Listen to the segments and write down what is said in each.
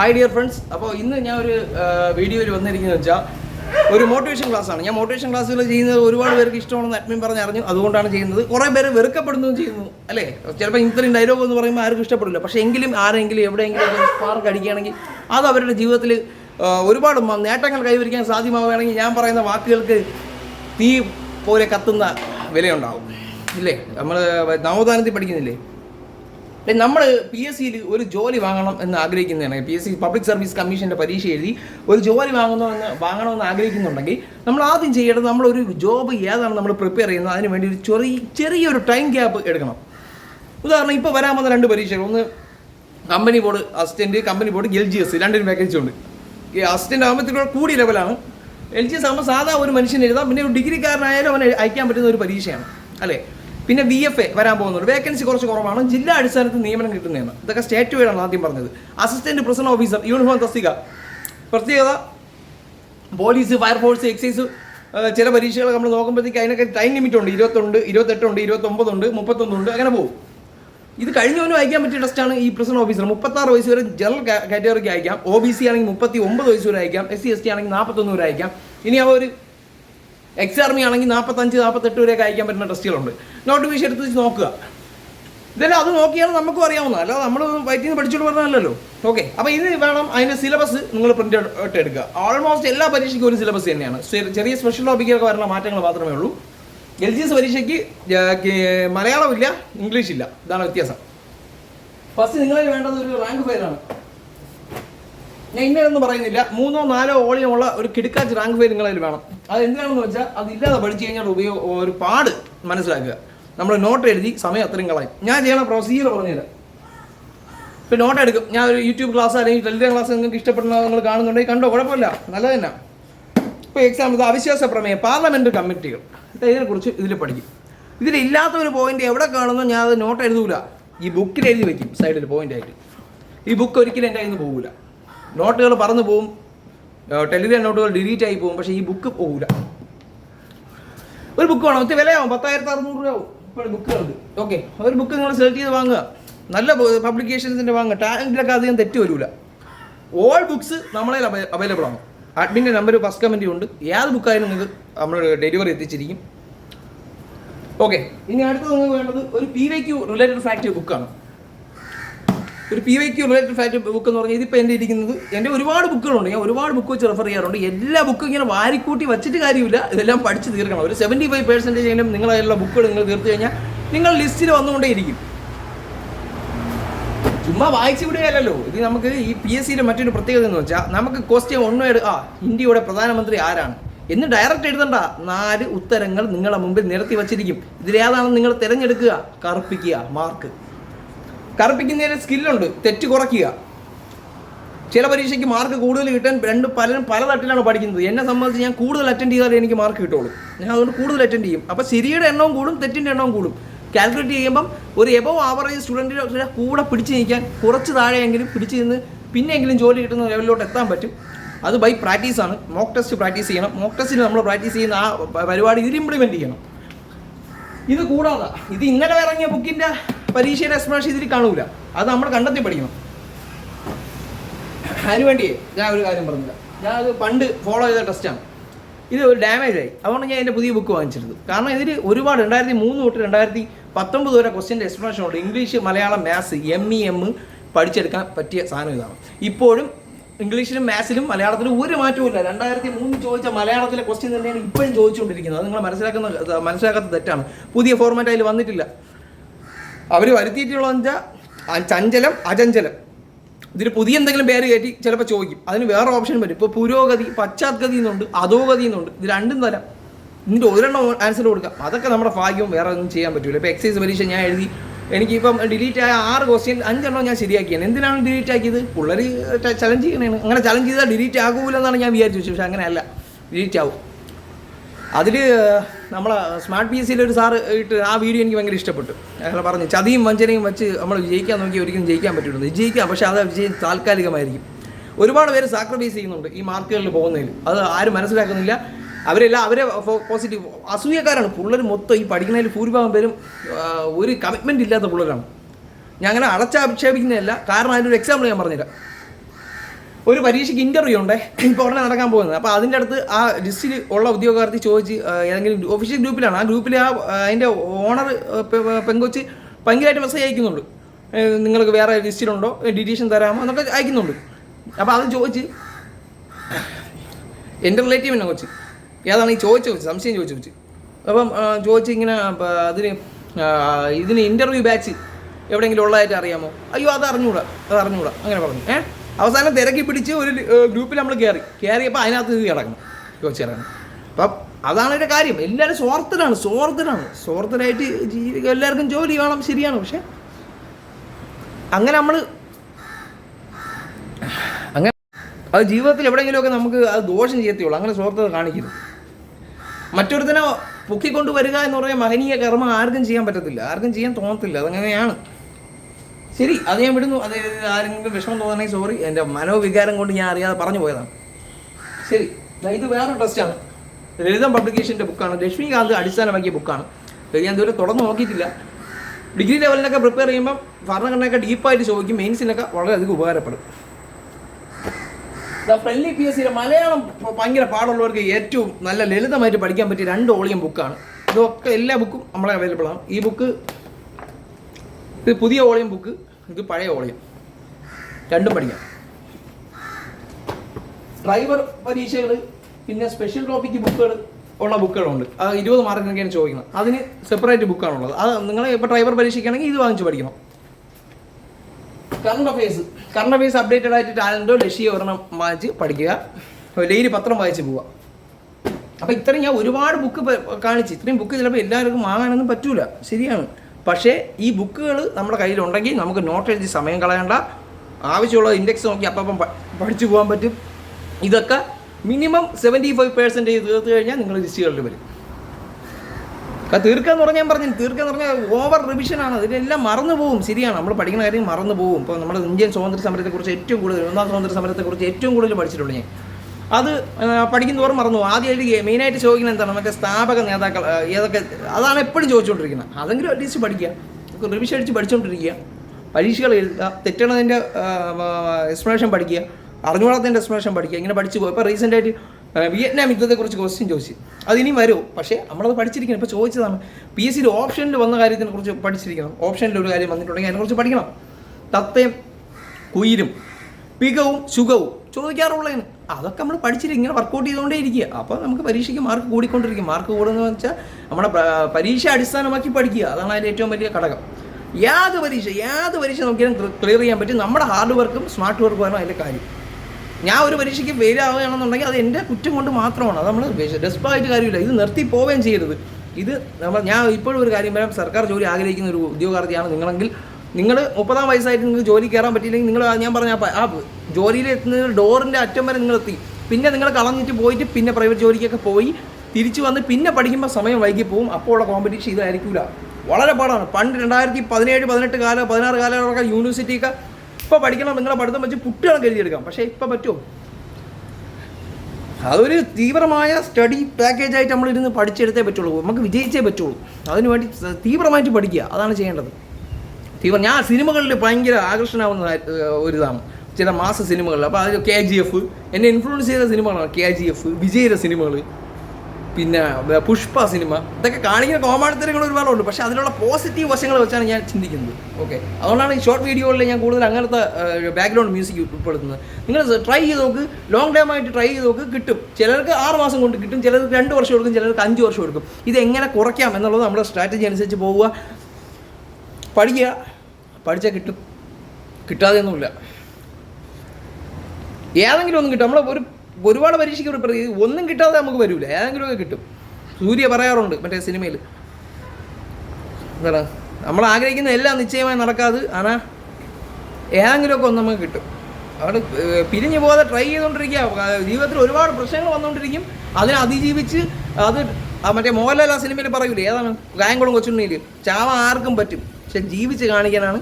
Hi dear friends അപ്പോൾ ഇന്ന് ഞാൻ ഒരു വീഡിയോയിൽ വന്നിരിക്കുന്നത് വെച്ചാൽ ഒരു മോട്ടിവേഷൻ ക്ലാസ് ആണ്. ഞാൻ മോട്ടിവേഷൻ ക്ലാസ്സുകൾ ചെയ്യുന്നത് ഒരുപാട് പേർക്ക് ഇഷ്ടമാണെന്ന് അഡ്മിൻ പറഞ്ഞ് അറിഞ്ഞു. അതുകൊണ്ടാണ് ചെയ്യുന്നത്. കുറേ പേര് വെറുക്കപ്പെടുന്നതും ചെയ്യുന്നു അല്ലേ? ചിലപ്പോൾ ഇത്രയും ഡയലോഗ് എന്ന് പറയുമ്പോൾ ആർക്കും ഇഷ്ടപ്പെടില്ല. പക്ഷേ എങ്കിലും ആരെങ്കിലും എവിടെയെങ്കിലും സ്പാർക്ക് അടിക്കുകയാണെങ്കിൽ അത് അവരുടെ ജീവിതത്തിൽ ഒരുപാട് നേട്ടങ്ങൾ കൈവരിക്കാൻ സാധ്യമാവുകയാണെങ്കിൽ ഞാൻ പറയുന്ന വാക്കുകൾക്ക് തീ പോലെ കത്തുന്ന വിലയുണ്ടാവും. ഇല്ലേ? നമ്മൾ നവോത്ഥാനത്തിൽ പഠിക്കുന്നില്ലേ? നമ്മൾ പി എസ് സിയിൽ ഒരു ജോലി വാങ്ങണം എന്ന് ആഗ്രഹിക്കുന്നതാണ്. P S C public service കമ്മീഷന്റെ പരീക്ഷ എഴുതി ഒരു ജോലി വാങ്ങണമെന്ന് വാങ്ങണമെന്ന് ആഗ്രഹിക്കുന്നുണ്ടെങ്കിൽ നമ്മൾ ആദ്യം ചെയ്യേണ്ടത് നമ്മളൊരു ജോബ് ഏതാണ് നമ്മൾ പ്രിപ്പയർ ചെയ്യുന്നത്? അതിന് വേണ്ടി ഒരു ചെറിയ ചെറിയൊരു ടൈം ഗ്യാപ്പ് എടുക്കണം. ഉദാഹരണം ഇപ്പോൾ വരാൻ വന്ന രണ്ട് പരീക്ഷകൾ. ഒന്ന് company board assistant company board L G S രണ്ടിനും വേക്കൻസി ഉണ്ട്. ഈ അസിസ്റ്റന്റ് ആകുമ്പോഴത്തേക്കും കൂടിയ ലെവലാണ് എൽ ജി എസ് ആകുമ്പോൾ സാധാ ഒരു മനുഷ്യൻ എഴുതാം. പിന്നെ ഒരു ഡിഗ്രിക്കാരനായാലും അവനെ അയക്കാൻ പറ്റുന്ന ഒരു പരീക്ഷയാണ്. അല്ലേ? പിന്നെ വി എഫ് എ വരാൻ പോകുന്നുണ്ട്. വേക്കൻസി കുറച്ച് കുറവാണ്. ജില്ലാ അടിസ്ഥാനത്തിൽ നിയമനം കിട്ടുന്നതാണ്. ഇതൊക്കെ സ്റ്റേറ്റ് വൈഡാണ് ആദ്യം പറഞ്ഞത്. അസിസ്റ്റന്റ് പ്രസിഡന്റ് ഓഫീസർ യൂണിഫോം തസ്തിക പ്രത്യേകത പോലീസ് ഫയർഫോഴ്സ് എക്സൈസ് ചില പരീക്ഷകൾ നമ്മൾ നോക്കുമ്പോഴത്തേക്ക് അതിനൊക്കെ ടൈം ലിമിറ്റ് ഉണ്ട്. ഇരുപത്തൊണ്ട് ഇരുപത്തെട്ടുണ്ട് ഇരുപത്തൊമ്പതുണ്ട് മുപ്പത്തൊന്നുണ്ട് അങ്ങനെ പോകും. ഇത് കഴിഞ്ഞവനും അയക്കാൻ പറ്റിയ ടെസ്റ്റാണ് ഈ പ്രസിഡന്റ് ഓഫീസർ മുപ്പത്താറ് വയസ്സ് വരെ ജനറൽ കാറ്റഗറിക്ക് അയക്കാം. ഒ ബി സി ആണെങ്കിൽ മുപ്പത്തി ഒമ്പത് വയസ്സ് വരെ അയക്കാം. എസ് സി എസ് ടി ആണെങ്കിൽ നാൽപ്പത്തൊന്ന് വരെ അയക്കാം. ഇനി അവ ഒരു എക്സ് ആർമി ആണെങ്കിൽ നാൽപ്പത്തഞ്ച് നാൽപ്പത്തെട്ട് വരെയൊക്കെ അയക്കാൻ പറ്റുന്ന ടെസ്റ്റുകളുണ്ട്. നോട്ടിഫിക്കേഷൻ എടുത്ത് വെച്ച് നോക്കുക. ഇതെല്ലാം അത് നോക്കിയാണ് നമുക്കും അറിയാവുന്നത് അല്ലാതെ നമ്മൾ വയറ്റിൽ നിന്ന് പഠിച്ചോണ്ട് പറഞ്ഞല്ലോ ഓക്കെ അപ്പോൾ ഇത് വേണം അതിന്റെ സിലബസ് നിങ്ങൾ പ്രിന്റ് ഔട്ട് എടുക്കുക. ഓൾമോസ്റ്റ് എല്ലാ പരീക്ഷയ്ക്കും ഒരു സിലബസ് തന്നെയാണ്. ചെറിയ സ്പെഷ്യൽ ടോപ്പിക്കൊക്കെ വരുന്ന മാറ്റങ്ങൾ മാത്രമേ ഉള്ളൂ. എൽ ജി എസ് പരീക്ഷയ്ക്ക് മലയാളമില്ല ഇംഗ്ലീഷ് ഇല്ല. ഇതാണ് വ്യത്യാസം. ഫസ്റ്റ് നിങ്ങളിൽ വേണ്ടത് ഒരു റാങ്ക് ഫയലാണ് ഞാൻ പറയുന്നില്ല. മൂന്നോ നാലോ ഓളിയമുള്ള ഒരു കിടുക്കാച്ച് റാങ്ക് പേര് നിങ്ങളതിൽ വേണം. അത് എന്തിനാണെന്ന് വെച്ചാൽ അതില്ലാതെ പഠിച്ചു കഴിഞ്ഞാൽ ഉപയോഗ ഒരു പാട് മനസ്സിലാക്കുക. നമ്മൾ നോട്ട് എഴുതി സമയം അത്രയും കളയും. ഞാൻ ചെയ്യണ പ്രൊസീജിയർ പറഞ്ഞുതരാം. ഇപ്പോൾ നോട്ട് എടുക്കും. ഞാൻ ഒരു യൂട്യൂബ് ക്ലാസ് അല്ലെങ്കിൽ ടെലിഗ്രാം ക്ലാസ് നിങ്ങൾക്ക് ഇഷ്ടപ്പെടുന്ന നിങ്ങൾ കാണുന്നുണ്ടെങ്കിൽ കണ്ടോ? കുഴപ്പമില്ല. നല്ലത് തന്നെ. ഇപ്പോൾ എക്സാം ഇത് അവിശ്വാസ പ്രമേയം. പാർലമെന്റ് കമ്മിറ്റികൾ ഇതിനെക്കുറിച്ച് ഇതിൽ പഠിക്കും. ഇതിലില്ലാത്ത ഒരു പോയിന്റ് എവിടെ കാണുന്നു? ഞാൻ അത് നോട്ട് എഴുതൂല. ഈ ബുക്കിൽ എഴുതി വയ്ക്കും സൈഡിൽ പോയിന്റ് ആയിട്ട്. ഈ ബുക്ക് ഒരിക്കലും എന്റെ കയ്യിൽ നിന്ന് പോകില്ല നോട്ടുകൾ പറന്നു പോവും. ടെലിഗ്രാം നോട്ടുകൾ ഡിലീറ്റ് ആയി പോകും പക്ഷേ ഈ ബുക്ക് പോകില്ല ഒരു ബുക്ക് വേണം. ഒത്തിരി വിലയാവും. പത്തായിരത്തി അറുന്നൂറ് രൂപ ആവും ഇപ്പോൾ ബുക്കുകൾക്ക് ഓക്കെ ഒരു ബുക്ക് നിങ്ങൾ സെലക്ട് ചെയ്ത് വാങ്ങുക. നല്ല പബ്ലിക്കേഷൻസിന്റെ വാങ്ങുക. ടാലന്റിലൊക്കെ അധികം തെറ്റ് വരില്ല ഓൾ ബുക്സ് നമ്മളെ അവൈലബിൾ ആണ്. അഡ്മിന്റെ നമ്പർ ഫസ്റ്റ് കമന്റി ഉണ്ട്. ഏത് ബുക്കായാലും നിങ്ങൾക്ക് നമ്മൾ ഡെലിവറി എത്തിച്ചിരിക്കും. ഓക്കെ ഇനി അടുത്തത് നിങ്ങൾക്ക് വേണ്ടത് ഒരു P Y Q related fact ബുക്കാണ് ഒരു P Y Q related fact book എന്ന് പറഞ്ഞാൽ ഇതിപ്പോൾ എന്റെ ഇരിക്കുന്നത്. എന്റെ ഒരുപാട് ബുക്കുകളുണ്ട്. ഞാൻ ഒരുപാട് ബുക്ക് വെച്ച് റെഫർ ചെയ്യാറുണ്ട്. എല്ലാ ബുക്കും ഇങ്ങനെ വാരിക്കൂട്ടി വെച്ചിട്ട് കാര്യമില്ല. ഇതെല്ലാം പഠിച്ച് തീർക്കണം. ഒരു സെവന്റി ഫൈവ് പെർസെന്റേജ് എങ്കിലും നിങ്ങളതിലുള്ള ബുക്കുകൾ നിങ്ങൾ തീർത്തു കഴിഞ്ഞാൽ നിങ്ങൾ ലിസ്റ്റിൽ വന്നുകൊണ്ടേ ഇരിക്കും ചുമ്മാ വായിച്ചു വിടുകയല്ലോ ഇത് നമുക്ക് ഈ പി എസ് സിയിലെ മറ്റൊരു പ്രത്യേകത എന്ന് വെച്ചാൽ നമുക്ക് ക്വസ്റ്റ്യൻ ഒന്നും എടു ആ ഇന്ത്യയുടെ പ്രധാനമന്ത്രി ആരാണ്? എന്ന് ഡയറക്റ്റ് എഴുതണ്ട. നാല് ഉത്തരങ്ങൾ നിങ്ങളുടെ മുമ്പിൽ നിരത്തി വച്ചിരിക്കും. ഇതിലേതാണെന്ന് നിങ്ങൾ തിരഞ്ഞെടുക്കുക. കറുപ്പിക്കുക. മാർക്ക് കറുപ്പിക്കുന്നതിന് സ്കില്ലുണ്ട് തെറ്റ് കുറയ്ക്കുക. ചില പരീക്ഷയ്ക്ക് മാർക്ക് കൂടുതൽ കിട്ടാൻ രണ്ട് പലരും പല തട്ടിലാണ് പഠിക്കുന്നത്. എന്നെ സംബന്ധിച്ച് ഞാൻ കൂടുതൽ അറ്റൻഡ് ചെയ്താലേ എനിക്ക് മാർക്ക് കിട്ടുള്ളൂ. ഞാൻ അതുകൊണ്ട് കൂടുതൽ അറ്റൻഡ് ചെയ്യും. അപ്പോൾ ശരിയുടെ എണ്ണവും കൂടും തെറ്റിന്റെ എണ്ണവും കൂടും. കാൽക്കുലേറ്റ് ചെയ്യുമ്പം ഒരു എബോ ആവറേജ് സ്റ്റുഡന്റിന്റെ കൂടെ പിടിച്ച് നിൽക്കാൻ കുറച്ച് താഴെയെങ്കിലും പിടിച്ച് നിന്ന് പിന്നെയെങ്കിലും ജോലി കിട്ടുന്ന ലെവലിലോട്ട് എത്താൻ പറ്റും. അത് ബൈ പ്രാക്ടീസാണ് മോക്ക് ടെസ്റ്റ് പ്രാക്ടീസ് ചെയ്യണം. മോക്ക് ടെസ്റ്റിൽ നമ്മൾ പ്രാക്ടീസ് ചെയ്യുന്ന ആ പരിപാടി ഇതിൽ ഇംപ്ലിമെന്റ് ചെയ്യണം. ഇത് കൂടാതെ ഇത് ഇന്നലെ ഇറങ്ങിയ ബുക്കിന്റെ പരീക്ഷയുടെ എക്സ്പ്ലനേഷൻ ഇതിൽ കാണൂല. അത് നമ്മൾ കണ്ടെത്തി പഠിക്കണം. അതിനു വേണ്ടിയേ ഞാൻ ഒരു കാര്യം പറഞ്ഞില്ല ഞാൻ അത് പണ്ട് ഫോളോ ചെയ്ത ടെസ്റ്റാണ് ഇത് ഒരു ഡാമേജ് ആയി. അതുകൊണ്ട് ഞാൻ എന്റെ പുതിയ ബുക്ക് വാങ്ങിച്ചിരുന്നത്. കാരണം ഇതിൽ ഒരുപാട് രണ്ടായിരത്തി മൂന്ന് തൊട്ട് രണ്ടായിരത്തി പത്തൊമ്പത് വരെ ക്വസ്റ്റ്യന്റെ എക്സ്പ്ലനേഷൻ ഉണ്ട്. English Malayalam maths M E M പഠിച്ചെടുക്കാൻ പറ്റിയ സാധനം ഇതാണ്. ഇപ്പോഴും ഇംഗ്ലീഷിലും മാത്സിലും മലയാളത്തിലും ഒരു മാറ്റവും ഇല്ല. രണ്ടായിരത്തി മൂന്ന് ചോദിച്ച മലയാളത്തിലെ ക്വസ്റ്റ്യൻ തന്നെയാണ് ഇപ്പോഴും ചോദിച്ചുകൊണ്ടിരിക്കുന്നത്. അത് നിങ്ങൾ മനസ്സിലാക്കുന്ന മനസ്സിലാക്കാത്ത തെറ്റാണ്. പുതിയ ഫോർമാറ്റ് അതിൽ വന്നിട്ടില്ല. അവർ വരുത്തിയിട്ടുള്ളതെന്ന് വെച്ചാൽ ചഞ്ചലം അചഞ്ചലം. ഇതിൽ പുതിയ എന്തെങ്കിലും പേര് കയറ്റി ചിലപ്പോൾ ചോദിക്കും. അതിന് വേറെ ഓപ്ഷൻ വരും. ഇപ്പോൾ പുരോഗതി പശ്ചാത്തഗതി എന്നുണ്ട് അധോഗതി എന്നുണ്ട്. ഇത് രണ്ടും തരാം. ഇതിന്റെ ഒരെണ്ണം ആൻസർ കൊടുക്കാം. അതൊക്കെ നമ്മുടെ ഭാഗ്യവും വേറെ ഒന്നും ചെയ്യാൻ പറ്റില്ല ഇപ്പോൾ എക്സൈസ് പരീക്ഷ ഞാൻ എഴുതി എനിക്കിപ്പം ഡിലീറ്റ് ആയ ആറ് ക്വസ്റ്റ്യൻ അഞ്ചെണ്ണം ഞാൻ ശരിയാക്കിയാണ്. എന്തിനാണ് ഡിലീറ്റ് ആക്കിയത്? പിള്ളേർ ചലഞ്ച് ചെയ്യണേ അങ്ങനെ ചലഞ്ച് ചെയ്താൽ ഡിലീറ്റ് ആകൂലെന്നാണ് ഞാൻ വിചാരിച്ചു പക്ഷേ അങ്ങനെയല്ല. ഡിലീറ്റ് ആവും. അതിൽ നമ്മളെ സ്മാർട്ട് പി എസ് സിയിലൊരു സാറ് ഇട്ട് ആ വീഡിയോ എനിക്ക് ഭയങ്കര ഇഷ്ടപ്പെട്ടു. അയാൾ പറഞ്ഞു ചതിയും വഞ്ചനയും വെച്ച് നമ്മൾ വിജയിക്കാൻ നോക്കി ഒരിക്കലും ജയിക്കാൻ പറ്റുള്ളൂ വിജയിക്കാം പക്ഷേ അത് വിജയം താൽക്കാലികമായിരിക്കും. ഒരുപാട് പേര് സാക്രിഫൈസ് ചെയ്യുന്നുണ്ട് ഈ മാർക്കുകളിൽ പോകുന്നതിൽ. അത് ആരും മനസ്സിലാക്കുന്നില്ല. അവരെല്ലാം അവരെ പോസിറ്റീവ് അസൂയക്കാരാണ്. പിള്ളേർ മൊത്തം ഈ പഠിക്കുന്നതിൽ ഭൂരിഭാഗം പേരും ഒരു കമ്മിറ്റ്മെന്റ് ഇല്ലാത്ത പിള്ളേരാണ്. ഞാൻ അങ്ങനെ അടച്ചാക്ഷേപിക്കുന്നതല്ല കാരണം അതിന്റെ ഒരു എക്സാമ്പിൾ ഞാൻ പറഞ്ഞുതരാം. ഒരു പരീക്ഷയ്ക്ക് ഇന്റർവ്യൂ ഉണ്ടേ ഇപ്പോൾ ഉടനെ നടക്കാൻ പോകുന്നത്. അപ്പോൾ അതിന്റെ അടുത്ത് ആ ലിസ്റ്റിൽ ഉള്ള ഉദ്യോഗാർത്ഥി ചോദിച്ച് ഏതെങ്കിലും ഒഫീഷ്യൽ ഗ്രൂപ്പിലാണ്. ആ ഗ്രൂപ്പിൽ ആ അതിന്റെ ഓണർ പെങ്കൊച്ച് ഭയങ്കരമായിട്ട് മെസ്സേജ് അയക്കുന്നുണ്ട്. നിങ്ങൾക്ക് വേറെ ലിസ്റ്റിലുണ്ടോ? ഡീറ്റീഷൻ തരാമോ? എന്നൊക്കെ അയക്കുന്നുണ്ട്. അപ്പോൾ അത് ചോദിച്ച് എന്റെ റിലേറ്റീവിനെ കൊച്ച്. ഏതാണ് ഈ ചോദിച്ചു കൊച്ച്? സംശയം ചോദിച്ചു കൊച്ച്. അപ്പം ചോദിച്ചിങ്ങനെ അതിന് ഇതിന് ഇന്റർവ്യൂ ബാച്ച് എവിടെയെങ്കിലും ഉള്ളതായിട്ട് അറിയാമോ? അയ്യോ അത് അറിഞ്ഞൂടാ അത് അറിഞ്ഞൂടാ. അങ്ങനെ പറഞ്ഞു. ഏഹ് അവസാനം തിരക്കി പിടിച്ച് ഒരു ഗ്രൂപ്പിൽ നമ്മൾ കയറി കയറിയപ്പോൾ അതിനകത്ത് ഇത് കിടക്കണം ചോദിച്ചിറങ്ങണം അപ്പം അതാണ് ഒരു കാര്യം. എല്ലാവരും സ്വാർത്ഥരാണ് സ്വാർത്ഥരാണ്. സ്വാർത്ഥരായിട്ട് ജീവിക്കുക എല്ലാവർക്കും ജോലി വേണം ശരിയാണ്. പക്ഷെ അങ്ങനെ നമ്മൾ അങ്ങനെ അത് ജീവിതത്തിൽ എവിടെയെങ്കിലുമൊക്കെ നമുക്ക് അത് ദോഷം ചെയ്യത്തുള്ളൂ അങ്ങനെ സ്വാർത്ഥത കാണിക്കുന്നു മറ്റൊരുത്തനെ പൊക്കിക്കൊണ്ട് വരിക എന്ന് പറയുന്ന മഹനീയ കർമ്മം ആർക്കും ചെയ്യാൻ പറ്റത്തില്ല. ആർക്കും ചെയ്യാൻ തോന്നത്തില്ല. അതങ്ങനെയാണ്. ശരി അത് ഞാൻ വിടുന്നു. അത് ആരെങ്കിലും വിഷമം തോന്നണമെങ്കിൽ സോറി എന്റെ മനോവികാരം കൊണ്ട് ഞാൻ അറിയാതെ പറഞ്ഞു പോയതാണ്. ശരി ഇത് വേറെ ടെസ്റ്റാണ് ലളിതം പബ്ലിക്കേഷന്റെ ബുക്കാണ് ലക്ഷ്മികാന്ത് അടിസ്ഥാനമാക്കിയ ബുക്കാണ് ഞാൻ ഇതുവരെ തുറന്നു നോക്കിയിട്ടില്ല. ഡിഗ്രി ലെവലിനൊക്കെ പ്രിപ്പയർ ചെയ്യുമ്പോൾ ഭരണഘടനയൊക്കെ ഡീപ്പായിട്ട് ചോദിക്കും. മെയിൻസിനൊക്കെ വളരെയധികം ഉപകാരപ്പെടും. ഫ്രണ്ട്ലി പി എസ് സിയിലെ മലയാളം ഭയങ്കര പാടുള്ളവർക്ക് ഏറ്റവും നല്ല ലളിതമായിട്ട് പഠിക്കാൻ പറ്റിയ രണ്ട് ഓളിയം ബുക്കാണ് ഇതൊക്കെ എല്ലാ ബുക്കും നമ്മളെ അവൈലബിൾ ആണ്. ഈ ബുക്ക് ഇത് പുതിയ ഓളയും ബുക്ക് ഇത് പഴയ ഓളയും രണ്ടും പഠിക്കാം. ഡ്രൈവർ പരീക്ഷകൾ പിന്നെ സ്പെഷ്യൽ ടോപ്പിക് ബുക്കുകൾ ഉള്ള ബുക്കുകളുണ്ട് അത് ഇരുപത് മാർക്കിനൊക്കെയാണ് ചോദിക്കുന്നത്. അതിന് സെപ്പറേറ്റ് ബുക്കാണുള്ളത് അത് നിങ്ങൾ ഇപ്പോൾ ഡ്രൈവർ പരീക്ഷയ്ക്കാണെങ്കിൽ ഇത് വാങ്ങിച്ച് പഠിക്കണം. Current affairs current affairs updated ആയിട്ട് ടാലന്റോ ലക്ഷ്യോ ഒരെണ്ണം വായിച്ച് പഠിക്കുക. ഡെയിലി പത്രം വായിച്ച് പോവുക. അപ്പോൾ ഇത്രയും ഞാൻ ഒരുപാട് ബുക്ക് കാണിച്ച്. ഇത്രയും ബുക്ക് ചിലപ്പോൾ എല്ലാവർക്കും വാങ്ങാനൊന്നും പറ്റൂല. ശരിയാണ്. പക്ഷേ ഈ ബുക്കുകൾ നമ്മുടെ കയ്യിലുണ്ടെങ്കിൽ നമുക്ക് നോട്ട് എഴുതി സമയം കളയണ്ട. ആവശ്യമുള്ള ഇൻഡെക്സ് നോക്കി അപ്പം പഠിച്ചു പോകാൻ പറ്റും. ഇതൊക്കെ മിനിമം സെവന്റി ഫൈവ് പെർസെന്റേജ് തീർത്ത് കഴിഞ്ഞാൽ നിങ്ങൾ ലിസ്റ്റുകളിൽ വരും. അത് എന്ന് പറഞ്ഞാൽ ഞാൻ പറഞ്ഞു എന്ന് പറഞ്ഞാൽ ഓവർ റിവിഷനാണ് ഇതിനെല്ലാം മറന്നു പോകും ശരിയാണ്. നമ്മൾ പഠിക്കുന്ന കാര്യം മറന്നു പോകും ഇപ്പോൾ നമ്മൾ ഇന്ത്യൻ സ്വാതന്ത്ര്യ സമരത്തെക്കുറിച്ച് ഏറ്റവും കൂടുതൽ ഒന്നാം സ്വാതന്ത്ര്യ സമരത്തെക്കുറിച്ച് ഏറ്റവും കൂടുതൽ പഠിച്ചിട്ടുണ്ട് ഞാൻ. അത് പഠിക്കുന്നതോറും മറന്നു ആദ്യമായിട്ട് മെയിനായിട്ട് ചോദിക്കുന്നത് എന്താണ്? മറ്റേ സ്ഥാപക നേതാക്കൾ ഏതൊക്കെ അതാണ് എപ്പോഴും ചോദിച്ചുകൊണ്ടിരിക്കുന്നത്. അതെങ്കിലും അറ്റ്ലീസ്റ്റ് പഠിക്കുക. റിവിഷൻ അടിച്ച് പഠിച്ചുകൊണ്ടിരിക്കുക. പരീക്ഷകൾ എഴുതുക തെറ്റണതിന്റെ എക്സ്പ്ലനേഷൻ പഠിക്കുക അറിഞ്ഞുകൂടാത്തതിന്റെ എക്സ്പ്ലനേഷൻ പഠിക്കുക ഇങ്ങനെ പഠിച്ചു പോകും ഇപ്പോൾ റീസെന്റായിട്ട് വിയറ്റ്നാം യുദ്ധത്തെക്കുറിച്ച് ക്വസ്റ്റ്യൻ ചോദിച്ചു. അതിനി വരും. പക്ഷേ നമ്മളത് പഠിച്ചിരിക്കണം. ഇപ്പോൾ ചോദിച്ചതാണ് പി എസ് സിയിൽ ഓപ്ഷനിൽ വന്ന കാര്യത്തിനെ കുറിച്ച് പഠിച്ചിരിക്കണം. ഓപ്ഷനിൽ ഒരു കാര്യം വന്നിട്ടുണ്ടെങ്കിൽ അതിനെക്കുറിച്ച് പഠിക്കണം. തത്തയും കുയിലും പികവും സുഖവും ചോദിക്കാറുള്ളതാണ് അതൊക്കെ നമ്മൾ പഠിച്ചിട്ട് ഇങ്ങനെ വർക്കൗട്ട് ചെയ്തുകൊണ്ടേ ഇരിക്കുക അപ്പോൾ നമുക്ക് പരീക്ഷയ്ക്ക് മാർക്ക് കൂടിക്കൊണ്ടിരിക്കും. മാർക്ക് കൂടുന്നത് വെച്ചാൽ നമ്മുടെ പരീക്ഷ അടിസ്ഥാനമാക്കി പഠിക്കുക. അതാണ് അതിന്റെ ഏറ്റവും വലിയ ഘടകം. യാത് പരീക്ഷ യാത് പരീക്ഷ നോക്കിയാലും ക്ലിയർ ചെയ്യാൻ പറ്റും. നമ്മുടെ ഹാർഡ് വർക്കും സ്മാർട്ട് വർക്കും ആണ് അതിന്റെ കാര്യം. ഞാൻ ഒരു പരീക്ഷയ്ക്ക് ഫെയിൽ ആവുകയാണെന്നുണ്ടെങ്കിൽ അത് എന്റെ കുറ്റം കൊണ്ട് മാത്രമാണ്. അത് നമ്മൾ ഡെസ്പായിട്ട് കാര്യമില്ല. ഇത് നിർത്തി പോവുകയും ചെയ്യരുത്. ഇത് നമ്മൾ ഞാൻ ഇപ്പോഴും ഒരു കാര്യം പറയാം. സർക്കാർ ജോലി ആഗ്രഹിക്കുന്ന ഒരു ഉദ്യോഗാർത്ഥിയാണ് നിങ്ങളെങ്കിൽ നിങ്ങൾ മുപ്പതാം വയസ്സായിട്ട് നിങ്ങൾക്ക് ജോലി കയറാൻ പറ്റിയില്ലെങ്കിൽ നിങ്ങൾ ഞാൻ പറഞ്ഞ ആ ജോലിയിൽ എത്തുന്ന ഡോറിന്റെ അറ്റം വരെ നിങ്ങൾ എത്തി. പിന്നെ നിങ്ങൾ കളഞ്ഞിട്ട് പോയിട്ട് പിന്നെ പ്രൈവറ്റ് ജോലിക്കൊക്കെ പോയി തിരിച്ചു വന്ന് പിന്നെ പഠിക്കുമ്പോൾ സമയം വൈകി പോകും അപ്പോൾ ഉള്ള കോമ്പറ്റീഷൻ ഇതായിരിക്കില്ല വളരെ പാടാണ്. പണ്ട് രണ്ടായിരത്തി പതിനേഴ് പതിനെട്ട് കാലം പതിനാറ് കാലങ്ങളൊക്കെ യൂണിവേഴ്സിറ്റിയൊക്കെ ഇപ്പോൾ പഠിക്കണം നിങ്ങളെ പഠിത്തം വെച്ച് കുട്ടികളൊക്കെ എഴുതിയെടുക്കാം പക്ഷേ ഇപ്പോൾ പറ്റുമോ? അതൊരു തീവ്രമായ സ്റ്റഡി പാക്കേജായിട്ട് നമ്മളിരുന്ന് പഠിച്ചെടുത്തേ പറ്റുള്ളൂ. നമുക്ക് വിജയിച്ചേ പറ്റുള്ളൂ. അതിനുവേണ്ടി തീവ്രമായിട്ട് പഠിക്കുക. അതാണ് ചെയ്യേണ്ടത്. തീവ്ര ഞാൻ സിനിമകളിൽ ഭയങ്കര ആകർഷണമാവുന്ന ഒരു ഇതാണ് ചില മാസ സിനിമകളിൽ. അപ്പോൾ അതിൽ കെ ജി എഫ് എന്നെ ഇൻഫ്ലുവൻസ് ചെയ്ത സിനിമകളാണ് കെ ജി എഫ് വിജയുടെ സിനിമകൾ പിന്നെ പുഷ്പ സിനിമ. ഇതൊക്കെ കാണിക്കുന്ന കോമാളിത്തരങ്ങൾ ഒരുപാടുണ്ട്. പക്ഷേ അതിലുള്ള പോസിറ്റീവ് വശങ്ങൾ വെച്ചാണ് ഞാൻ ചിന്തിക്കുന്നത്. ഓക്കെ അതുകൊണ്ടാണ് ഈ ഷോർട്ട് വീഡിയോകളിൽ ഞാൻ കൂടുതൽ അങ്ങനത്തെ ബാക്ക്ഗ്രൗണ്ട് മ്യൂസിക് ഉൾപ്പെടുത്തുന്നത്. നിങ്ങൾ ട്രൈ ചെയ്ത് നോക്ക്. ലോങ് ടൈം ആയിട്ട് ട്രൈ ചെയ്ത് നോക്ക്. കിട്ടും. ചിലർക്ക് ആറ് മാസം കൊണ്ട് കിട്ടും. ചിലർക്ക് രണ്ട് വർഷം എടുക്കും. ചിലർക്ക് അഞ്ച് വർഷം എടുക്കും. ഇത് എങ്ങനെ കുറയ്ക്കാം എന്നുള്ളത് നമ്മുടെ സ്ട്രാറ്റജി അനുസരിച്ച് പോവുക. പഠിക്കുക. പഠിച്ചാൽ കിട്ടും. കിട്ടാതെയൊന്നുമില്ല. ഏതെങ്കിലും ഒന്നും കിട്ടും. നമ്മൾ ഒരു ഒരുപാട് പരീക്ഷയ്ക്ക് പ്രിപ്പയർ ചെയ്ത് ഒന്നും കിട്ടാതെ നമുക്ക് വരില്ല ഏതെങ്കിലുമൊക്കെ കിട്ടും. സൂര്യ പറയാറുണ്ട് മറ്റേ സിനിമയിൽ എന്താണ്? നമ്മൾ ആഗ്രഹിക്കുന്ന എല്ലാം നിശ്ചയമായി നടക്കാതെ ആണ്? ഏതെങ്കിലുമൊക്കെ ഒന്ന് നമുക്ക് കിട്ടും. അവിടെ പിരിഞ്ഞു പോകാതെ ട്രൈ ചെയ്തുകൊണ്ടിരിക്കുക ജീവിതത്തിൽ ഒരുപാട് പ്രശ്നങ്ങൾ വന്നുകൊണ്ടിരിക്കും അതിനെ അതിജീവിച്ച് അത് മറ്റേ മോഹൻലാൽ ആ സിനിമയിൽ പറയൂലേ? ഏതാണ്? കായംകുളം കൊച്ചുണ്ണിയിൽ ചാവ ആർക്കും പറ്റും. പക്ഷെ ജീവിച്ച് കാണിക്കാനാണ്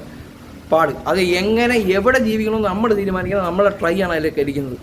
പാട്. അത് എങ്ങനെ എവിടെ ജീവിക്കണമെന്ന് നമ്മൾ തീരുമാനിക്കുന്നത് നമ്മളെ ട്രൈ ആണ് അതിലേക്ക് ഇരിക്കുന്നത്